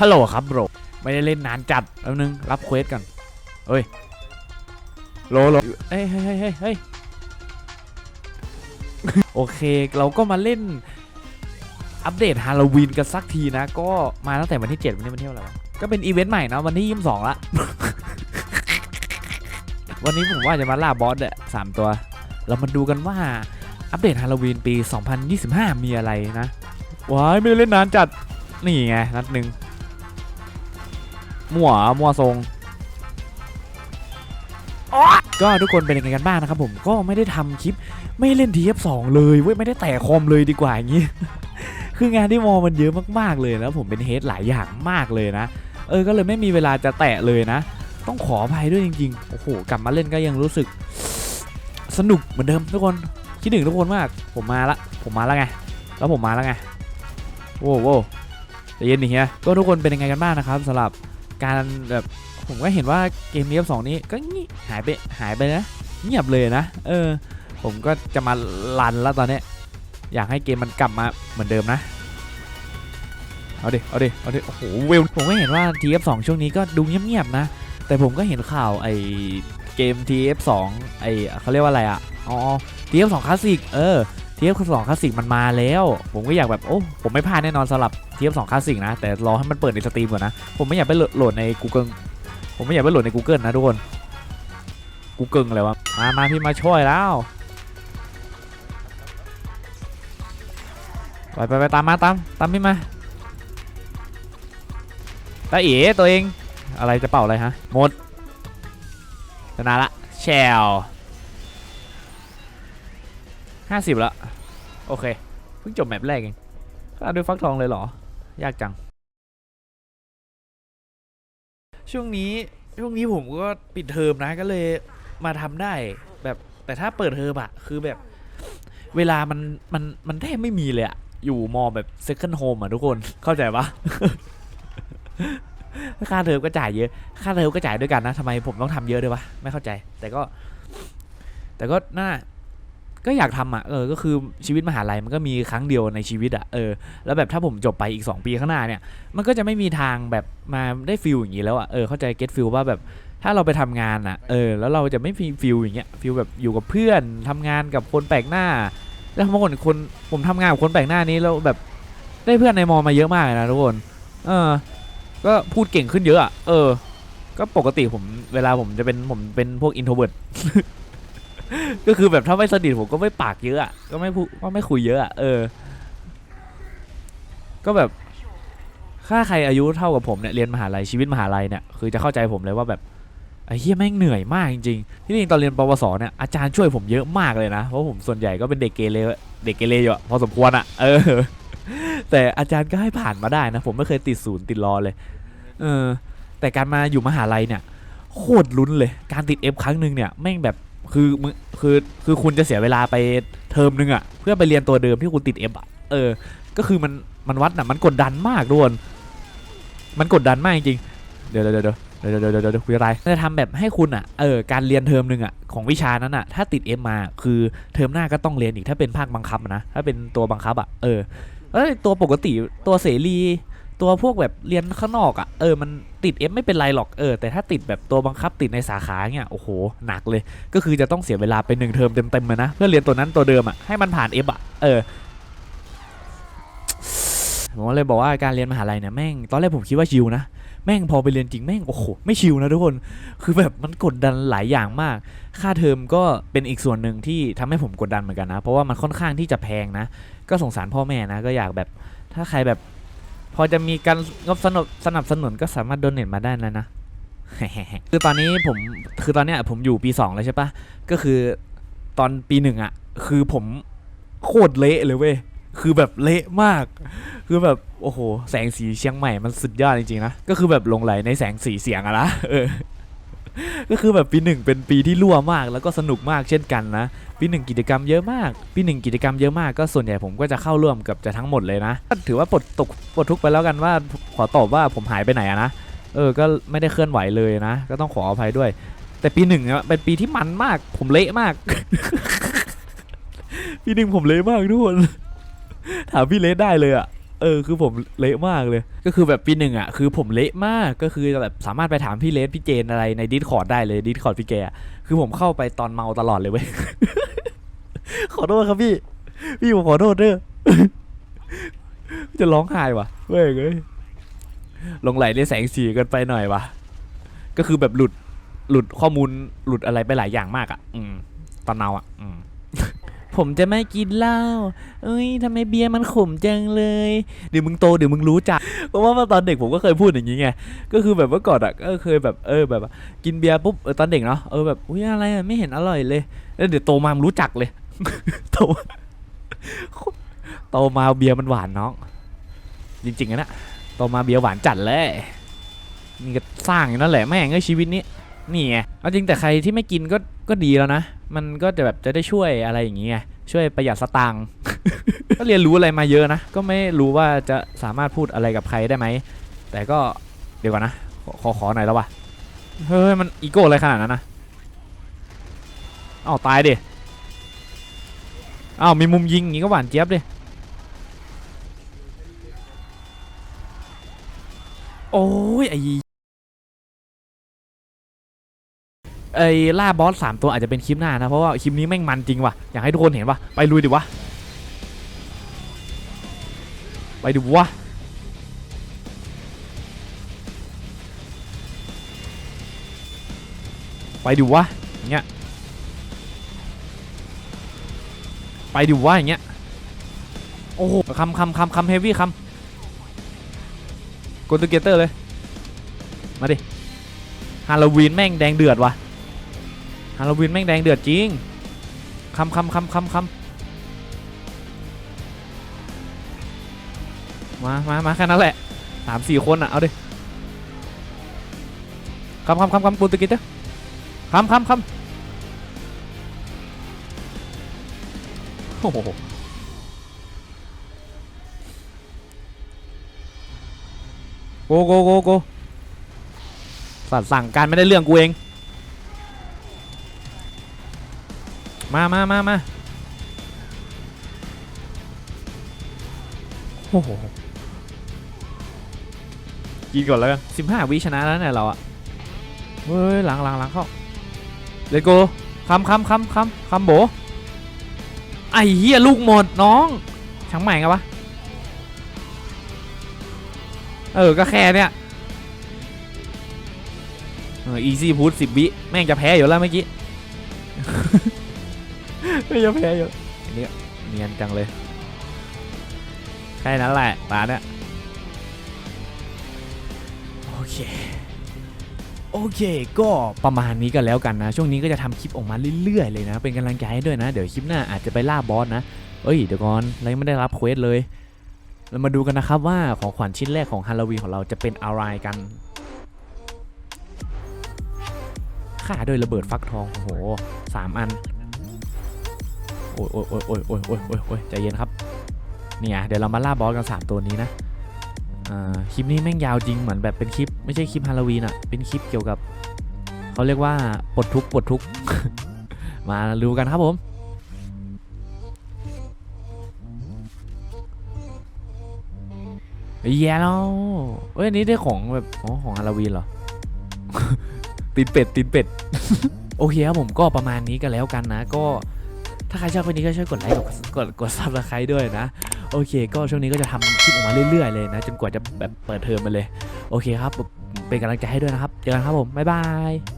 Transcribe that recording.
ฮัลโหลครับโบรไม่ได้เล่นนานจัดแป๊บนึงรับเควสก่อนเฮ้ยโลโลเฮ้ยเฮ้ยเฮ้ยเฮ้ยเฮ้ยโอเคเราก็มาเล่นอัปเดตฮาโลวีนกันสักทีนะ ก็มาตั้งแต่วันที่ 7 วันนี้วันที่เท่าไรก็เป็นอีเวนต์ใหม่นะวันที่22ละวันนี้ผมว่าจะมาล่าบอสเดะสามตัว เรามาดูกันว่าอัปเดตฮาโลวีนปี 2025 มีอะไรนะว้ายไม่เล่นนานจัด นี่ไงนัดหนึ่ง มั่วมั่วทรงก็ทุกคนเป็นยังไงกันบ้างนะครับผมก็ไม่ได้ทำคลิปไม่เล่น TF2 เลยเว้ยไม่ได้แตะคอมเลยดีกว่าอย่างงี้ คืองานที่มอมันเยอะมากๆเลยแล้วผมเป็นเฮดหลายอย่างมากเลยนะ เออก็เลยไม่มีเวลาจะแตะเลยนะ ต้องขออภัยด้วยจริงๆโอ้โหกลับมาเล่นก็ยังรู้สึก สนุกเหมือนเดิมทุกคนคิดถึงทุกคนมากผมมาละผมมาแล้วไง แล้วผมมาแล้วไงโว้วโว้วใจเย็นดิเฮียก็ทุกคนเป็นยังไงกันบ้างนะครับสำหรับ การแบบผมก็เห็นว่าเกมนี้สองนี้ก็งี้หายไปหายไปนะเงียบเลยนะ เออ ผมก็จะมาลันแล้วตอนเนี้ยอยากให้เกมมันกลับมาเหมือนเดิมนะ เอาดิ เอาดิ เอาดิ โอ้โห เวล ผมก็เห็นว่า TF2 ช่วงนี้ก็ดูเงียบๆนะ แต่ผมก็เห็นข่าวไอเกม TF2 ไอเขาเรียกว่าอะไรอะอ๋อ TF2 Classic เออ TF2 Classic มันมาแล้ว ผมก็อยากแบบโอ้ผมไม่พลาดแน่นอนสำหรับ TF2 Classic นะ แต่รอให้มันเปิดในสตรีมก่อนนะ ผมไม่อยากไปโหลดใน Google ผมไม่อยากไปโหลดใน Google นะทุกคน Google อะไรวะมามาพี่มาช่วยแล้วไปไปไปตามมาตามตามพี่มาตาเอ๋ตัวเอง อะไรจะเป่าอะไรฮะหมดชนะละแชล ห้าสิบละ โอเค เพิ่งจบแมปแรกเองฆ่าด้วยฟักทองเลยเหรอ ยากจัง ช่วงนี้ช่วงนี้ผมก็ปิดเทอมนะก็เลยมาทำได้แบบแต่ถ้าเปิดเทอมอะคือแบบ เวลามันมันมันแทบไม่มีเลยอะอยู่มอแบบ second home อะทุกคนเข้าใจปะค่าเทอมก็จ่ายเยอะ ค่าเทอมก็จ่ายด้วยกันนะทำไมผมต้องทำเยอะด้วยวะไม่เข้าใจ แต่ก็ แต่ก็น่า ก็อยากทำอะเออก็คือชีวิตมหาลัยมันก็มีครั้งเดียวในชีวิตอะเออแล้วแบบถ้าผมจบไปอีก 2 ปีข้างหน้าเนี่ย มันก็จะไม่มีทางแบบมาได้ฟิลอย่างนี้แล้วอะเออเข้าใจเก็ตฟิลว่าแบบถ้าเราไปทำงานอะเออแล้วเราจะไม่มีฟิลอย่างเงี้ยฟิลแบบอยู่กับเพื่อนทำงานกับคนแปลกหน้า แล้วบางคนคนผมทำงานกับคนแปลกหน้านี้แล้วแบบได้เพื่อนในมอมาเยอะมากนะทุกคน เออ ก็พูดเก่งขึ้นเยอะอะเออ ก็ปกติผมเวลาผมจะเป็นผมเป็นพวกอินโทรเวิร์ด ก็คือแบบถ้าไม่สนิทผมก็ไม่ปากเยอะก็ไม่พูดก็ไม่คุยเยอะเออ ก็แบบถ้าใครอายุเท่ากับผมเนี่ยเรียนมหาลัยชีวิตมหาลัยเนี่ยคือจะเข้าใจผมเลยว่าแบบไอ้เฮียแม่งเหนื่อยมากจริงๆที่จริงตอนเรียนปวสเนี่ยอาจารย์ช่วยผมเยอะมากเลยนะเพราะผมส่วนใหญ่ก็เป็นเด็กเกเรเด็กเกเรอยู่พอสมควรอะเออ แต่อาจารย์ก็ให้ผ่านมาได้นะ ผมไม่เคยติดศูนย์ติดรอเลย เออ แต่การมาอยู่มหาลัยเนี่ยโคตรลุ้นเลย การติด F ครั้งหนึ่งเนี่ยแม่งแบบ คือมึงคือคือคุณจะเสียเวลาไปเทอมหนึงอะเพื่อไปเรียนตัวเดิมที่คุณติด F อะเออ ก็คือมันมันวัดน่ะมันกดดันมากด้วยมันกดดันมากจริงเดี๋ยวเดี๋ยวเดี๋ยวเดี๋ยวเดี๋ยวเดี๋ยวเดี๋ยวคุยอะไรจะทำแบบให้คุณอะเออการเรียนเทอมหนึ่งอะของวิชานั้นอะถ้าติด F มาคือเทอมหน้าก็ต้องเรียนอีกถ้าเป็นภาคบังคับนะถ้าเป็นตัวบังคับอะเออเอ้ยตัวปกติตัวเสรี ตัวพวกแบบเรียนข้างนอกอะ่ะเออมันติด F ไม่เป็นไรหรอกเออแต่ถ้าติดแบบตัวบังคับติดในสาขาเนี่ยโอ้โหหนักเลย ก็คือจะต้องเสียเวลาไปหนึ่งเทอมเต็มๆเลยนะเพื่อเรียนตัวนั้นตัวเดิมอะ่ะให้มันผ่าน F อะ่ะเออผมก็เลยบอกว่าการเรียนมหาลัยเนี่ยแม่งตอนแรกผมคิดว่าชิวนะแม่งพอไปเรียนจริงแม่งโอ้โหไม่ชิวนะทุกคน คือแบบมันกดดันหลายอย่างมาก ค่าเทอมก็เป็นอีกส่วนหนึ่งที่ทำให้ผมกดดันเหมือนกันนะ เพราะว่ามันค่อนข้างที่จะแพงนะ ก็สงสารพ่อแม่นะก็อยากแบบถ้าใครแบบ พอจะมีการงบสนับสนับสนุนก็สามารถโดเนทมาได้นะนะ คือตอนนี้ผมคือตอนเนี้ยผมอยู่ปี2แล้วใช่ปะก็คือตอนปีหนึ่งอะคือผมโคตรเละเลยเว้ยคือแบบเละมาก คือแบบโอ้โห แสงสีเชียงใหม่มันสุดยอดจริงๆนะ ก็คือแบบหลงไหลในแสงสีเสียงอะละเออ ก็คือแบบปีหนึ่งเป็นปีที่รั่วมากแล้วก็สนุกมากเช่นกันนะ ปีหนึ่งกิจกรรมเยอะมาก ปีหนึ่งกิจกรรมเยอะมากก็ส่วนใหญ่ผมก็จะเข้าร่วมกับจะทั้งหมดเลยนะ ถือว่าปลดตกปลดทุกข์ไปแล้วกันว่าขอตอบว่าผมหายไปไหนอะนะเออก็ไม่ได้เคลื่อนไหวเลยนะ ก็ต้องขออภัยด้วย แต่ปีหนึ่งเป็นปีที่มันมาก ผมเละมาก ปีหนึ่งผมเละมากทุกคนถามพี่เละได้เลยอะ เออคือผมเละมากเลย ก็คือแบบปีหนึ่งอะคือผมเละมากก็คือแบบสามารถไปถามพี่เลสพี่เจนอะไรในดิสคอร์ดได้เลยดิสคอร์ดพี่แกคือผมเข้าไปตอนเมาตลอดเลยเว้ยขอโทษครับพี่ พี่ผมขอโทษเด้อจะร้องไห้วะเว้ยเอ้ยลงไหลในแสงสีกันไปหน่อยวะก็คือแบบหลุดหลุดข้อมูลหลุดอะไรไปหลายอย่างมากอะ อืมตอนเมาอะ อืม ผมจะไม่กินเหล้าเอ้ยทำไมเบียร์มันขมจังเลย เดี๋ยวมึงโตเดี๋ยวมึงรู้จัก เพราะว่าตอนเด็กผมก็เคยพูดอย่างนี้ไง ก็คือแบบเมื่อก่อนอะก็เคยแบบเออแบบกินเบียร์ปุ๊บเออตอนเด็กเนาะเออแบบอุ้ยอะไรอะไม่เห็นอร่อยเลย แล้วเดี๋ยวโตมามรู้จักเลย โตโตมาเบียร์มันหวานน้อง จริงๆอะนะโตมาเบียร์หวานจัดเลยนี่ก็สร้างอย่างนั้นแหละแม่งไอ้ชีวิตนี้นี่ไงเอาจริงแต่ใครที่ไม่กินก็ก็ดีแล้วนะ มันก็จะแบบจะได้ช่วยอะไรอย่างเงี้ยช่วยประหยัดสตางค์ ก็เรียนรู้อะไรมาเยอะนะ ก็ไม่รู้ว่าจะสามารถพูดอะไรกับใครได้ไหม แต่ก็เดี๋ยวก่อนนะ ขอขอหน่อยแล้ววะ เฮ้ย มันอีโก้อะไรขนาดนั้นนะอ้าวตายดิอ้าวมีมุมยิงอย่างงี้ก็หวานเจี๊ยบดิ โอ้ยไอ ไอ้ล่าบอสสามตัวอาจจะเป็นคลิปหน้านะ เพราะว่าคลิปนี้แม่งมันจริงว่ะ อยากให้ทุกคนเห็นว่ะ ไปลุยดิวะ ไปดูวะไปดูวะอย่างเงี้ย ไปดูวะอย่างเงี้ย โอ้โหคำคำคำคำเฮฟวี่คำกดตัวเกเตอร์เลย มาดิ ฮาโลวีนแม่งแดงเดือดว่ะ ฮาโลวีนแม่งแดงเดือดจริงคำคำคำคำคำมามามาแค่นั้นแหละสามสี่คนอะ เอาดิคำคำคำคำกดตัวเกเตอร์คำคำคำโอ้โหโกโกโกโกสัตว์สั่งการไม่ได้เรื่องกูเอง มามามามาโอ้โหกินก่อนแล้วกันสิบห้าวิชนะแล้วเนี่ยเราอะเฮ้ยหลังหลังหลังเข้าเลโกคำคำคำคำคำโบไอ้เหี้ยลูกหมดน้องช่างใหม่กันวะเออ ก็แค่เนี้ยเอออีซี่พูดสิบวิ แม่งจะแพ้อยู่แล้วเมื่อกี้ ไม่จะแพ้อยู่เนี่ยเนียนจังเลย แค่นั้นแหละตาเนี่ย โอเค โอเค ก็ประมาณนี้ก็แล้วกันนะ ช่วงนี้ก็จะทำคลิปออกมาเรื่อยๆเลยนะ เป็นกำลังใจให้ด้วยนะ เดี๋ยวคลิปหน้าอาจจะไปล่าบอสนะ เอ้ย เดี๋ยวก่อนเรายังไม่ได้รับเควสเลย เรามาดูกันนะครับว่าของขวัญชิ้นแรกของฮาโลวีนของเราจะเป็นอะไรกันฆ่าด้วยระเบิดฟักทอง โอ้โหสามอัน โอ้ยโอ้ยโอ้ยโอ้ยโอ้ยโอ้ยโอ้ยโอ้ยใจเย็นครับ เนี่ยเดี๋ยวเรามาล่าบอสกัน3ตัวนี้นะอ่าคลิปนี้แม่งยาวจริงเหมือนแบบเป็นคลิป ไม่ใช่คลิปฮาโลวีนอะเป็นคลิปเกี่ยวกับเขาเรียกว่าปลดทุกข์ปลดทุกข์ มาดูกันครับผมแย่แล้วเอ้ยอันนี้ได้ของแบบอ๋อของฮาโลวีนเหรอ ตีนเป็ดตีนเป็ด โอเคครับผมก็ประมาณนี้ก็แล้วกันนะก็ ถ้าใครชอบคลิปนี้ก็ช่วยกดไลค์กดกดกดซับสไครต์ด้วยนะ โอเค ก็ช่วงนี้ก็จะทำคลิปออกมาเรื่อยๆเลยนะ จนกว่าจะแบบเปิดเทอมมาเลย โอเคครับ เป็นกำลังใจให้ด้วยนะครับ เจอกันครับผม บ๊ายบาย